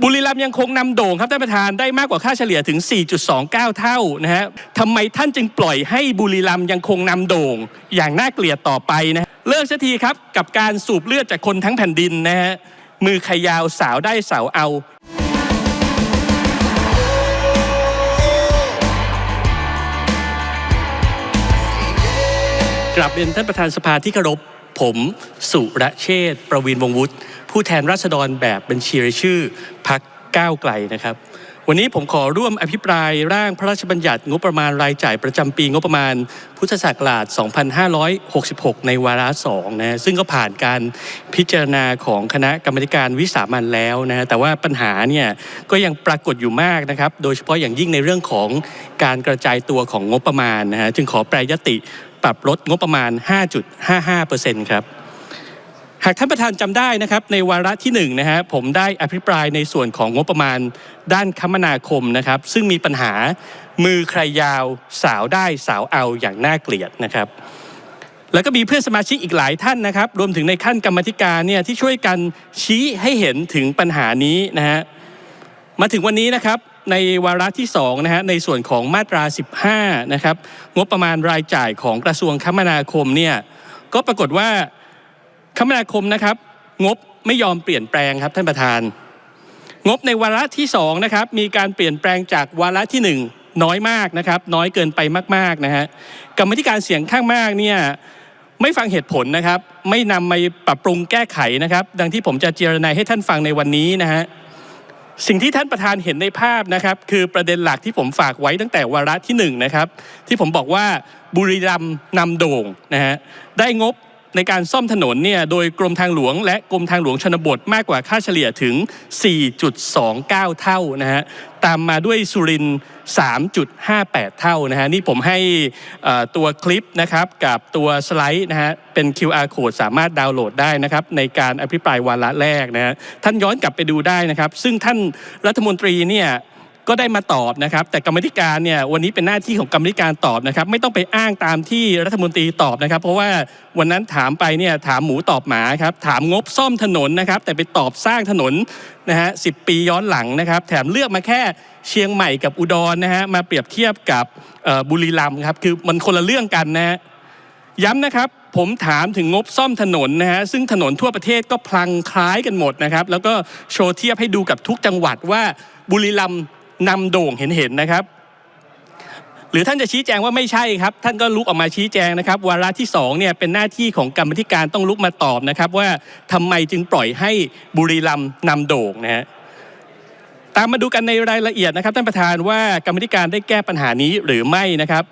บุรีรัมย์ยังคงนำโด่งครับท่านประธานได้มากกว่าค่าเฉลี่ยถึง 4.29 เท่านะฮะทำไมท่านจึงปล่อยให้บุรีรัมย์ยังคงนำโด่ง อย่างน่าเกลียดต่อไปนะเลิกสักทีครับกับการสูบเลือดจากคนทั้งแผ่นดินนะฮะมือใครยาวสาวได้สาวเอากลับเรียนท่านประธานสภาที่เคารพ ผมสุระเชษฐ์ประวินวงศ์วุฒิผู้แทนราษฎรแบบบัญชีรายชื่อพักก้าวไกลนะครับ วันนี้ผมขอร่วมอภิปรายร่างพระราชบัญญัติงบประมาณรายจ่ายประจำปีงบประมาณ พุทธศักราช 2566 ในวาระ2นะซึ่งก็ผ่านการพิจารณาของคณะกรรมการวิสามันแล้วนะฮะแต่ว่าปัญหาเนี่ยก็ยังปรากฏอยู่มากนะครับ โดยเฉพาะอย่างยิ่งในเรื่องของการกระจายตัวของงบประมาณนะฮะจึงขอแปรยติ ปรับลดงบประมาณ 5.55%ครับหากท่านประธานจำได้นะครับในวาระที่1นะฮะผมได้อภิปรายในส่วนของงบประมาณด้านคมนาคมนะครับ ซึ่งมีปัญหามือใครยาวสาวได้สาวเอาอย่างน่าเกลียดนะครับ แล้วก็มีเพื่อนสมาชิกอีกหลายท่านนะครับ รวมถึงในขั้นกรรมธิการเนี่ยที่ช่วยกันชี้ให้เห็นถึงปัญหานี้นะฮะมาถึงวันนี้นะครับ ในวาระที่2นะฮะในส่วนของมาตรา 15 นะครับ งบประมาณรายจ่ายของกระทรวงคมนาคมเนี่ยก็ปรากฏว่าคมนาคมนะครับ งบไม่ยอมเปลี่ยนแปลงครับท่านประธาน งบในวาระที่2นะครับมีการเปลี่ยนแปลงจากวาระที่ 1 น้อยมากนะครับ น้อยเกินไปมากๆนะฮะกรรมธิการเสียงข้างมากเนี่ยไม่ฟังเหตุผลนะครับ ไม่นำมาปรับปรุงแก้ไขนะครับ ดังที่ผมจะเจรนายให้ท่านฟังในวันนี้นะฮะ สิ่งที่ท่านประธานเห็นในภาพนะครับ คือประเด็นหลักที่ผมฝากไว้ตั้งแต่วาระที่1นนะครับที่ผมบอกว่าบุรีรัมย์นำโด่งนะฮะได้งบ ในการซ่อมถนนเนี่ยโดยกรมทางหลวง และกรมทางหลวงชนบทมากกว่าค่าเฉลี่ยถึง 4.29 เท่านะฮะตามมาด้วยสุริน 3.58 เท่านะฮะนี่ผมให้ตัวคลิปนะครับกับตัวสไลด์นะฮะเป็น QR code สามารถดาวน์โหลดได้นะครับในการอภิปรายวาระแรกนะฮะท่านย้อนกลับไปดูได้นะครับ ซึ่งท่านรัฐมนตรีเนี่ย ก็ได้มาตอบนะครับ แต่กรรมธิการเนี่ยวันนี้เป็นหน้าที่ของกรรมธิการตอบนะครับ ไม่ต้องไปอ้างตามที่รัฐมนตรีตอบนะครับ เพราะว่าวันนั้นถามไปเนี่ยถามหมูตอบหมาครับถามงบซ่อมถนนนะครับ แต่ไปตอบสร้างถนนนะฮะสิปีย้อนหลังนะครับ แถมเลือกมาแค่เชียงใหม่กับอุดรนะฮะมาเปรียบเทียบกับบุรีรัมย์ครับคือมันคนละเรื่องกันนะฮะย้ำนะครับผมถามถึงงบซ่อมถนนนะฮะซึ่งถนนทั่วประเทศก็พลังคล้ายกันหมดนะครับ แล้วก็โชว์เทียบให้ดูกับทุกจังหวัดว่าบุรีรัมย์ นำโด่งเห็นๆนะครับ หรือท่านจะชี้แจงว่าไม่ใช่ครับ ท่านก็ลุกออกมาชี้แจงนะครับ วาระที่2เนี่ยเป็นหน้าที่ของกรรมธิการต้องลุกมาตอบนะครับ ว่าทำไมจึงปล่อยให้บุรีรัมย์นำโด่งนะฮะตามมาดูกันในรายละเอียดนะครับท่านประธานว่ากรรมธิการได้แก้ปัญหานี้หรือไม่นะครับ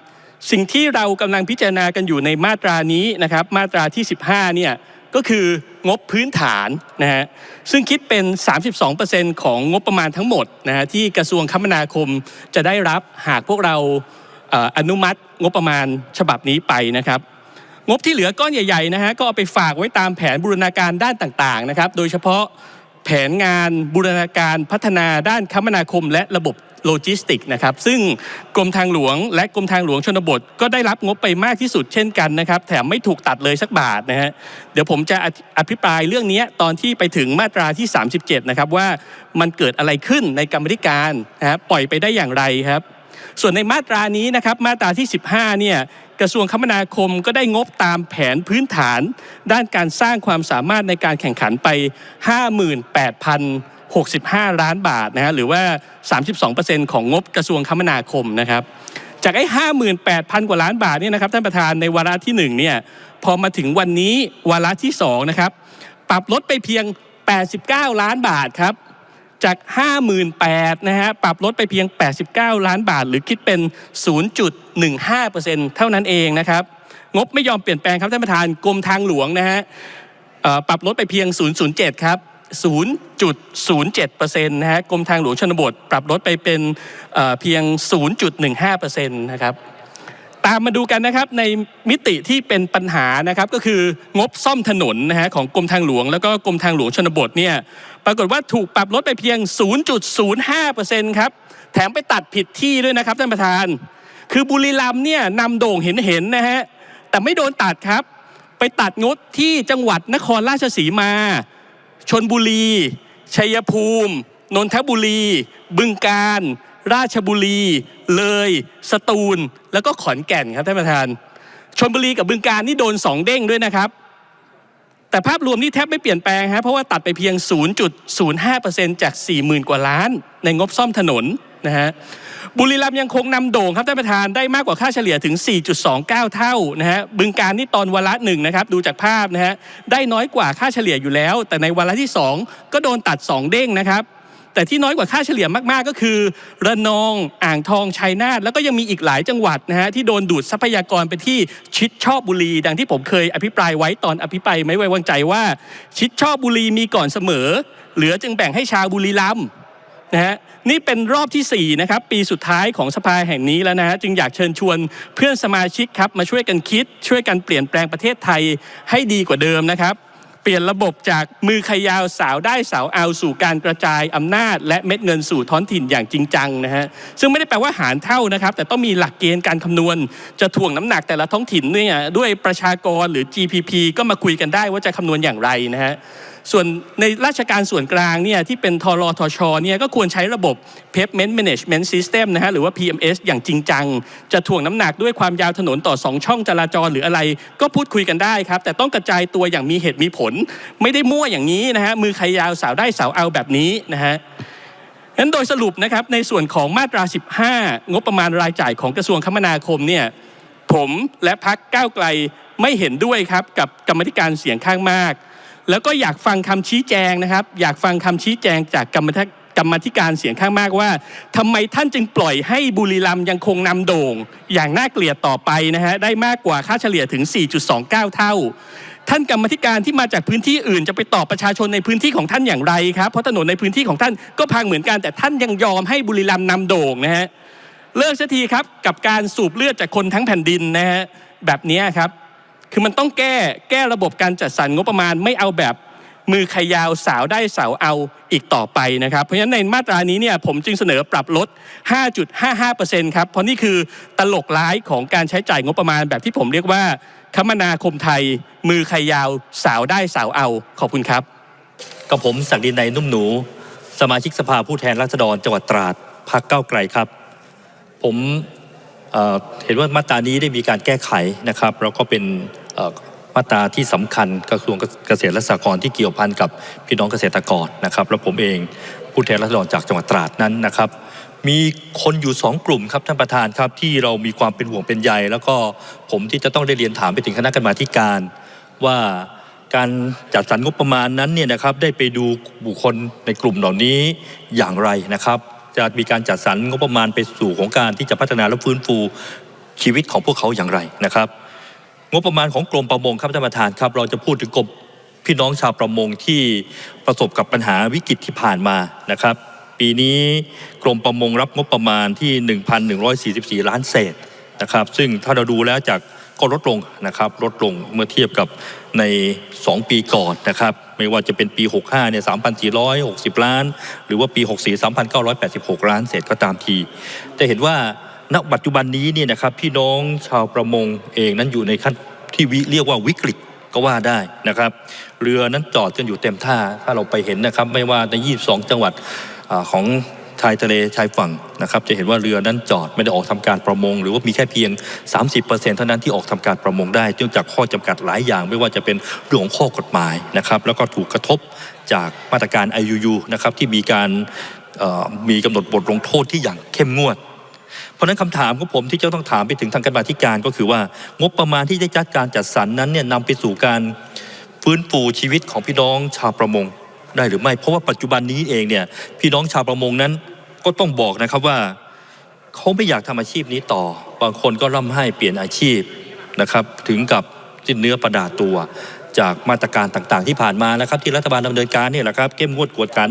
สิ่งที่เรากำลังพิจารณากันอยู่ในมาตรานี้นะครับ มาตราที่ 15เนี่ย ก็คืองบพื้นฐานนะฮะซึ่งคิดเป็น 32%ของงบประมาณทั้งหมดนะฮะที่กระทรวงคมนาคมจะได้รับหากพวกเราอนุมัติงบประมาณฉบับนี้ไปนะครับงบที่เหลือก้อนใหญ่ๆนะฮะก็เอาไปฝากไว้ตามแผนบูรณาการด้านต่างๆนะครับโดยเฉพาะ ผนงานบูรณาการพัฒนาด้านคมนาคมและระบบโลจิสติกส์นะครับซึ่งกรมทางหลวง และกรมทางหลวงชนบท ก็ได้รับงบไปมากที่สุดเช่นกันนะครับ แถมไม่ถูกตัดเลยสักบาทนะฮะเดี๋ยวผมจะอภิปรายเรื่องนี้ตอนที่ไปถึงมาตราที่ 37 นะครับว่ามันเกิดอะไรขึ้นในกรรมธิการนะครปล่อยไปได้อย่างไรครับ ส่วนในมาตรานี้นะครับมาตราที่ 15เนี่ยกระทรวงคมนาคมก็ได้งบตามแผนพื้นฐาน ด้านการสร้างความสามารถในการแข่งขันไป 58,065 ล้านบาทนะฮะหรือว่า 32%ของงบกระทรวงคมนาคมนะครับจากไอ้58,000 กว่าล้านบาทเนี่ยนะครับท่านประธานในวาระที่ 1 เนี่ยพอมาถึงวันนี้วาระที่2นะครับปรับลดไปเพียง 89 ล้านบาทครับ จาก 58,000นะฮะปรับลดไปเพียง 89 ล้านบาท หรือคิดเป็น 0.15%เท่านั้นเองนะครับ งบไม่ยอมเปลี่ยนแปลงครับท่านประธานกรมทางหลวงนะฮะปรับลดไปเพียง 0.07 ครับ 0.07%นะฮะกรมทางหลวงชนบท ปรับลดไปเป็นเพียง 0.15%นะครับามมาดูกันนะครับในมิติที่เป็นปัญหานะครับก็คืองบซ่อมถนนนะฮะของกรมทางหลวง แล้วก็กรมทางหลวงชนบทเนี่ยปรากฏว่าถูกปรับลดไปเพียง 0.05%ครับแถมไปตัดผิดที่ด้วยนะครับท่านประธาน คือบุรีรัมเนี่ยนำโด่งเห็นๆนะฮะแต่ไม่โดนตัดครับ ไปตัดงบที่จังหวัดนครราชสีมา ชนบุรี ชัยภูมิ นนทบุรี บึงกาฬ ราชบุรี เลย สตูล แล้วก็ขอนแก่นครับท่านประธานชลบุรีกับบึงกาฬนี่โดนสองเด้งด้วยนะครับ แต่ภาพรวมนี่แทบไม่เปลี่ยนแปลงฮะเพราะว่าตัดไปเพียง 0.05%จาก 40,000 กว่าล้าน ในงบซ่อมถนนนะฮะบุรีรัมย์ยังคงนำโด่งครับท่านประธานได้มากกว่าค่าเฉลี่ยถึง 4.29 เท่านะฮะบึงการนี่ตอนวาระหนึ่งนะครับดูจากภาพนะฮะได้น้อยกว่าค่าเฉลี่ยอยู่แล้ว แต่ในวาระที่ 2 ก็โดนตัด 2 เด้งนะครับ แต่ที่น้อยกว่าค่าเฉลี่ยมากๆก็คือ ระนองอ่างทองชัยนาทแล้วก็ยังมีอีกหลายจังหวัดนะฮะที่โดนดูดทรัพยากรไปที่ชิดชอบบุรี ดังที่ผมเคยอภิปรายไว้ตอนอภิปรายไม่ไว้วางใจว่า ชิดชอบบุรีมีก่อนเสมอ เหลือจึงแบ่งให้ชาวบุรีรัมย์นะฮะนี่เป็นรอบที่4นะครับปีสุดท้ายของสภาแห่งนี้แล้วนะฮะจึงอยากเชิญชวนเพื่อนสมาชิกครับมาช่วยกันคิด ช่วยกันเปลี่ยนแปลงประเทศไทยให้ดีกว่าเดิมนะครับ เปลี่ยนระบบจากมือขยาวสาวได้สาวเอาสู่การกระจายอำนาจ และเม็ดเงินสู่ท้องถิ่นอย่างจริงจังนะฮะซึ่งไม่ได้แปลว่าหารเท่านะครับ แต่ต้องมีหลักเกณฑ์การคำนวณ จะถ่วงน้ำหนักแต่ละท้องถิ่นเนี่ยด้วยประชากรหรือ GPP ก็มาคุยกันได้ว่าจะคำนวณอย่างไรนะฮะ ส่วนในราชการส่วนกลางเนี่ยที่เป็นทรทชเนี่ยก็ควรใช้ระบบ Pavement Management System นะฮะหรือว่า PMS อย่างจริงจัง จะถ่วงน้ำหนักด้วยความยาวถนนต่อ 2 ช่องจราจรหรืออะไร ก็พูดคุยกันได้ครับ แต่ต้องกระจายตัวอย่างมีเหตุมีผล ไม่ได้มั่วอย่างนี้นะฮะมือใครยาวสาวได้สาวเอาแบบนี้นะฮะนั้นโดยสรุปนะครับในส่วนของมาตรา 15 งบประมาณรายจ่ายของกระทรวงคมนาคมเนี่ยผมและพักก้าวไกลไม่เห็นด้วยครับกับกรรมธิการเสียงข้างมาก แล้วก็อยากฟังคำชี้แจงนะครับ อยากฟังคำชี้แจงจากกรรมธิกรรมธิการเสียงข้างมากว่าทำไมท่านจึงปล่อยให้บุรีรัมย์ยังคงนำโด่ง อย่างน่าเกลียดต่อไปนะฮะได้มากกว่าค่าเฉลี่ยถึง 4.29 เท่า ท่านกรรมธิการที่มาจากพื้นที่อื่น จะไปตอบประชาชนในพื้นที่ของท่านอย่างไรครับเพราะถนนในพื้นที่ของท่านก็พังเหมือนกันแต่ท่านยังยอมให้บุรีรัมย์นำโด่งนะฮะเลิกสักทีครับกับการสูบเลือดจากคนทั้งแผ่นดินนะฮะแบบนี้ครับ คือมันต้องแก้แก้ระบบการจัดสรรงบประมาณไม่เอาแบบมือขยาวสาวได้สาวเอาอีกต่อไปนะครับ เพราะฉะนั้นในมาตรานี้เนี่ยผมจึงเสนอปรับลด 5.55%ครับ เพราะนี่คือตลกร้ายของการใช้จ่ายงบประมาณแบบที่ผมเรียกว่า คมนาคมไทย มือขยาวสาวได้สาวเอา ขอบคุณครับ กับผมศักดินในนุ่มหนู สมาชิกสภาผู้แทนราษฎรจังหวัดตราดพรรคก้าไกลครับ ผม เห็นว่ามาตรานี้ได้มีการแก้ไขนะครับแล้วก็เป็นมาตราที่สำคัญกระทรวงเกษตรและสหกรณ์ที่เกี่ยวพันกับพี่น้องเกษตรกรนะครับ แล้วผมเองผู้แทนราษฎรจากจังหวัดตราดนั้นนะครับ มีคนอยู่สองกลุ่มครับท่านประธานครับที่เรามีความเป็นห่วงเป็นใยแล้วก็ผมที่จะต้องได้เรียนถามไปถึงคณะกรรมาการว่าการจัดสรรงบประมาณนั้นเนี่ยนะครับได้ไปดูบุคคลในกลุ่มเหล่านี้อย่างไรนะครับ จะมีการจัดสรรงบประมาณไปสู่ของการที่จะพัฒนาและฟื้นฟูชีวิตของพวกเขาอย่างไรนะครับ งบประมาณของกรมประมงครับท่านประธานครับ เราจะพูดถึงกรมพี่น้องชาวประมงที่ประสบกับปัญหาวิกฤตที่ผ่านมานะครับ ปีนี้กรมประมงรับงบประมาณที่ 1,144 ล้านเศษนะครับ ซึ่งถ้าเราดูแล้วจากก็ลดลงนะครับ ลดลงเมื่อเทียบกับใน 2 ปีก่อนนะครับ ไม่ว่าจะเป็นปี 65เนี่ย3,460 ล้าน หรือว่าปี 64 3,986 ล้านเศษก็ตามที จะเห็นว่าณปัจจุบันนี้เนี่ยนะครับพี่น้องชาวประมงเองนั้นอยู่ในขั้นที่วิเรียกว่าวิกฤตก็ว่าได้นะครับ เรือนั้นจอดกันอยู่เต็มท่า ถ้าเราไปเห็นนะครับ ไม่ว่าใน 22 จังหวัดอของ ชายทะเลชายฝั่งนะครับจะเห็นว่าเรือนั้นจอดไม่ได้ออกทำการประมง หรือว่ามีแค่เพียง 30%เท่านั้นที่ออกทำการประมงได้เนื่องจากข้อจำกัดหลายอย่าง ไม่ว่าจะเป็นเรื่องของข้อกฎหมายนะครับแล้วก็ถูกกระทบจากมาตรการ IUU นะครับที่มีการมีกำหนดบทลงโทษที่อย่างเข้มงวดเพราะนั้นคำถามของผมที่จะต้องถามไปถึงทางการมาธิการก็คือว่างบประมาณที่ได้จัดการจัดสรรนั้นเนี่ยนำไปสู่การฟื้นฟูชีวิตของพี่น้องชาวประมงได้หรือไม่ เพราะว่าปัจจุบันนี้เองเนี่ยพี่น้องชาวประมงนั้น ก็ต้องบอกนะครับว่าเขาไม่อยากทำอาชีพนี้ต่อ บางคนก็ร่ำไห้เปลี่ยนอาชีพนะครับ ถึงกับสิ้นเนื้อประดาตัว จากมาตรการต่างๆ ที่ผ่านมานะครับ ที่รัฐบาลดำเนินการเนี่ยแหละครับเข้มงวดกวดขัน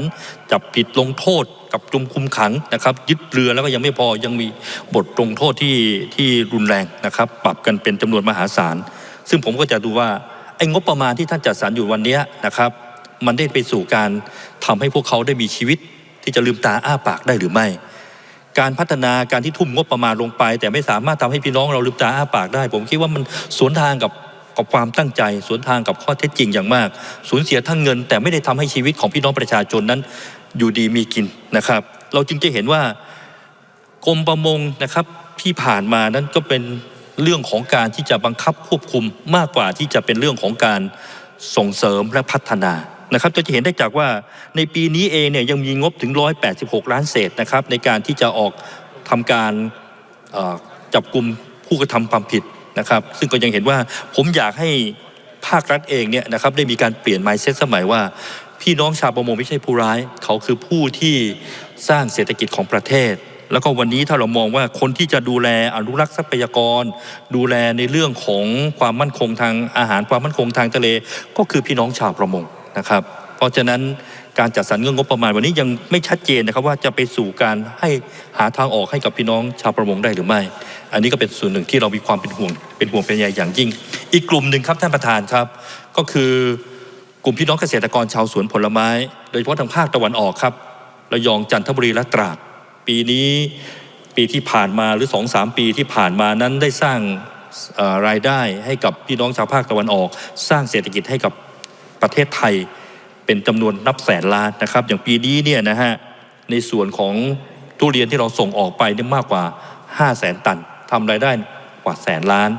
จับผิดลงโทษกับจุมคุมขังนะครับ ยึดเรือแล้วก็ยังไม่พอยังมีบทลงโทษที่ที่รุนแรงนะครับ ปรับกันเป็นจำนวนมหาศาล ซึ่งผมก็จะดูว่าไอ้งบประมาณที่ท่านจัดสรรอยู่วันเนี้ยนะครับ มันได้ไปสู่การทำให้พวกเขาได้มีชีวิต ที่จะลืมตาอ้าปากได้หรือไม่ การพัฒนาการที่ทุ่มงบประมาณลงไป แต่ไม่สามารถทำให้พี่น้องเราลืมตาอ้าปากได้ ผมคิดว่ามันสวนทางกับกับความตั้งใจ สวนทางกับข้อเท็จจริงอย่างมาก สูญเสียทั้งเงิน แต่ไม่ได้ทำให้ชีวิตของพี่น้องประชาชนนั้น อยู่ดีมีกินนะครับ เราจึงจะเห็นว่ากรมประมงนะครับที่ผ่านมานั้นก็เป็นเรื่องของการที่จะบังคับควบคุมมากกว่าที่จะเป็นเรื่องของการส่งเสริมและพัฒนา นะครับจะเห็นได้จากว่าในปีนี้เองเนี่ยยังมีงบถึง 186 ล้านเศษนะครับในการที่จะออกทำการจับกลุ่มผู้กระทำความผิดนะครับ ซึ่งก็ยังเห็นว่าผมอยากให้ภาครัฐเองเนี่ยนะครับได้มีการเปลี่ยน mindset สมัยว่า พี่น้องชาวประมงไม่ใช่ผู้ร้าย เขาคือผู้ที่สร้างเศรษฐกิจของประเทศ แล้วก็วันนี้ถ้าเรามองว่าคนที่จะดูแลอนุรักษ์ทรัพยากร ดูแลในเรื่องของความมั่นคงทางอาหารความมั่นคงทางทะเล ก็คือพี่น้องชาวประมง นะครับ เพราะฉะนั้นการจัดสรรเงินงบประมาณวันนี้ยังไม่ชัดเจนนะครับว่าจะไปสู่การให้หาทางออกให้กับพี่น้องชาวประมงได้หรือไม่ อันนี้ก็เป็นส่วนหนึ่งที่เรามีความเป็นห่วงเป็นห่วงเป็นใยอย่างยิ่ง อีกกลุ่มหนึ่งครับท่านประธานครับ ก็คือกลุ่มพี่น้องเกษตรกรชาวสวนผลไม้ โดยเฉพาะทางภาคตะวันออกครับระยองจันทบุรีและตราด ปีนี้ปีที่ผ่านมาหรือสองสามปีที่ผ่านมานั้นได้สร้างรายได้ให้กับพี่น้องชาวภาคตะวันออก สร้างเศรษฐกิจให้กับ ประเทศไทยเป็นจำนวนนับแสนล้านนะครับ อย่างปีนี้เนี่ยนะฮะในส่วนของทุเรียนที่เราส่งออกไปเนี่ยมากกว่า 5 0 0แสนตันทำรายได้กว่าแสนล้าน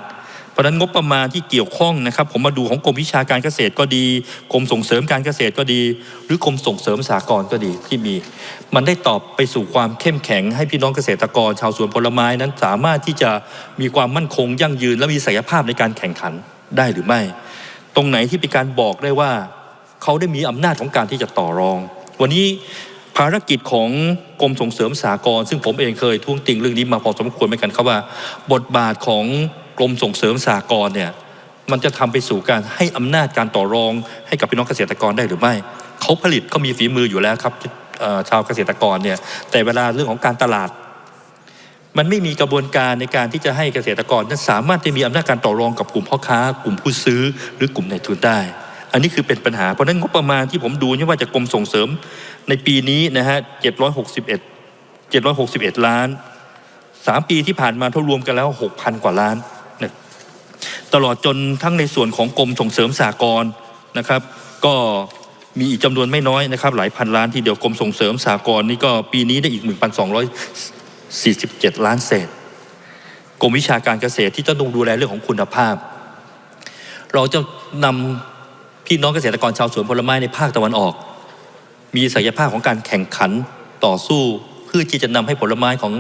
เพราะนั้นงบประมาณที่เกี่ยวข้องนะครับ ผมมาดูของกรมวิชาการเกษตรก็ดีกรมส่งเสริมการเกษตรก็ดี หรือกรมส่งเสริมสหกรณ์ก็ดีที่มี มันได้ตอบไปสู่ความเข้มแข็ง ให้พี่น้องเกษตรกร ชาวสวนผลไม้นั้นสามารถที่จะมีความมั่นคงยั่งยืน และมีศักยภาพในการแข่งขันได้หรือไม่ รงไหนที่เป็นการบอกได้ว่า เขาได้มีอำนาจของการที่จะต่อรอง วันนี้ภารกิจของกรมส่งเสริมสากลซึ่งผมเองเคยทวงติงเรื่องนี้มาพอสมควรเหมือนกันครับว่า บทบาทของกรมส่งเสริมสากลเนี่ยมันจะทำไปสู่การให้อำนาจการต่อรอง ให้กับพี่น้องเกษตรกรได้หรือไม่ เขาผลิตเขามีฝีมืออยู่แล้วครับชาวเกษตรกรเนี่ยแต่เวลาเรื่องของการตลาด มันไม่มีกระบวนการในการที่จะให้เกษตรกรนั้นสามารถจะมีอำนาจการต่อรองกับกลุ่มพ่อค้า กลุ่มผู้ซื้อ หรือกลุ่มในทุนได้ อันนี้คือเป็นปัญหา เพราะนั้นงบประมาณที่ผมดูไม่ว่าจะกรมส่งเสริมในปีนี้นะฮะ761 761 ล้านสามปีที่ผ่านมาเท่ารวมกันแล้ว 6,000 กว่าล้านนะตลอดจนทั้งในส่วนของกรมส่งเสริมสากลนะครับ ก็มีอีกจำนวนไม่น้อยนะครับ หลายพันล้านที่เดียวกรมส่งเสริมสากลนี่ก็ปีนี้ได้อีก 1,200 47 ล้านเศษ กรมวิชาการเกษตรที่จะต้องดูแลเรื่องของคุณภาพ เราจะนำพี่น้องเกษตรกรชาวสวนผลไม้ในภาคตะวันออก มีศักยภาพของการแข่งขันต่อสู้เพื่อที่จะนำให้ผลไม้ของ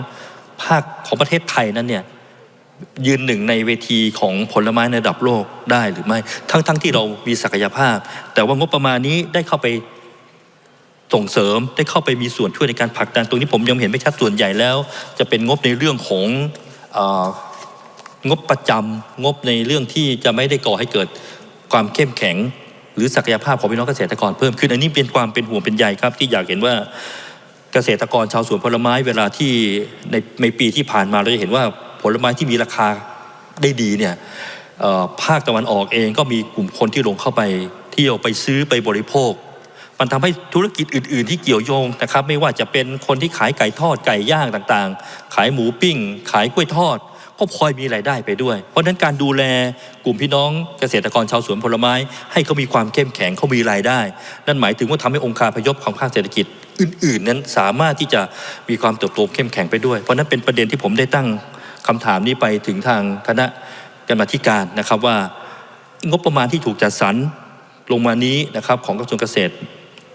ภาคของประเทศไทยนั้นเนี่ยยืนหนึ่งในเวทีของผลไม้ในระดับโลกได้หรือไม่ ทั้งๆทที่เรามีศักยภาพ แต่ว่างบประมาณนี้ได้เข้าไป ส่งเสริมได้เข้าไปมีส่วนช่วยในการผลักดันตรงนี้ผมยังเห็นไม่ชัดส่วนใหญ่แล้ว จะเป็นงบในเรื่องของงบประจำงบในเรื่องที่จะไม่ได้ก่อให้เกิดความเข้มแข็ง หรือศักยภาพของพี่น้องเกษตรกรเพิ่มขึ้นอันนี้เป็นความเป็นห่วงเป็นใยครับ ที่อยากเห็นว่าเกษตรกรชาวสวนผลไม้เวลาที่ในในปีที่ผ่านมาเราจะเห็นว่าผลไม้ที่มีราคาได้ดีเนี่ยภาคตะวันออกเองก็มีกลุ่มคนที่ลงเข้าไปเที่ยวไปซื้อไปบริโภค มันทำให้ธุรกิจอื่น ๆ ที่เกี่ยวโยงนะครับ ไม่ว่าจะเป็นคนที่ขายไก่ทอดไก่ย่างต่างๆ ขายหมูปิ้ง ขายกล้วยทอด ก็พลอยมีรายได้ไปด้วย เพราะฉะนั้นการดูแลกลุ่มพี่น้องเกษตรกรชาวสวนผลไม้ ให้เขามีความเข้มแข็งเขามีรายได้ นั่นหมายถึงว่าทำให้องค์การพยพของภาคเศรษฐกิจอื่น ๆ นั้นสามารถที่จะมีความเติบโตเข้มแข็งไปด้วย เพราะนั้นเป็นประเด็นที่ผมได้ตั้งคำถามนี้ไปถึงทางคณะกรรมธิการนะครับว่างบประมาณที่ถูกจัดสรรลงมานี้นะครับของกระทรวงเกษตร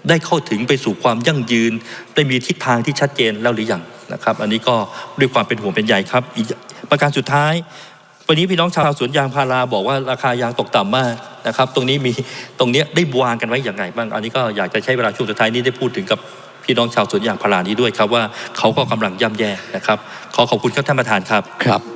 ได้เข้าถึงไปสู่ความยั่งยืน ได้มีทิศทางที่ชัดเจนแล้วหรือยังนะครับ อันนี้ก็ด้วยความเป็นห่วงเป็นใยครับ อีกประการสุดท้าย วันนี้พี่น้องชาวสวนยางพาราบอกว่าราคายางตกต่ำมากนะครับ ตรงนี้มีตรงเนี้ยได้วางกันไว้อย่างไรบ้าง อันนี้ก็อยากจะใช้เวลาช่วงสุดท้ายนี้ได้พูดถึงกับพี่น้องชาวสวนยางพารานี้ด้วยครับว่าเขาก็กำลังย่ำแย่นะครับ ขอขอบคุณครับท่านประธานครับครับ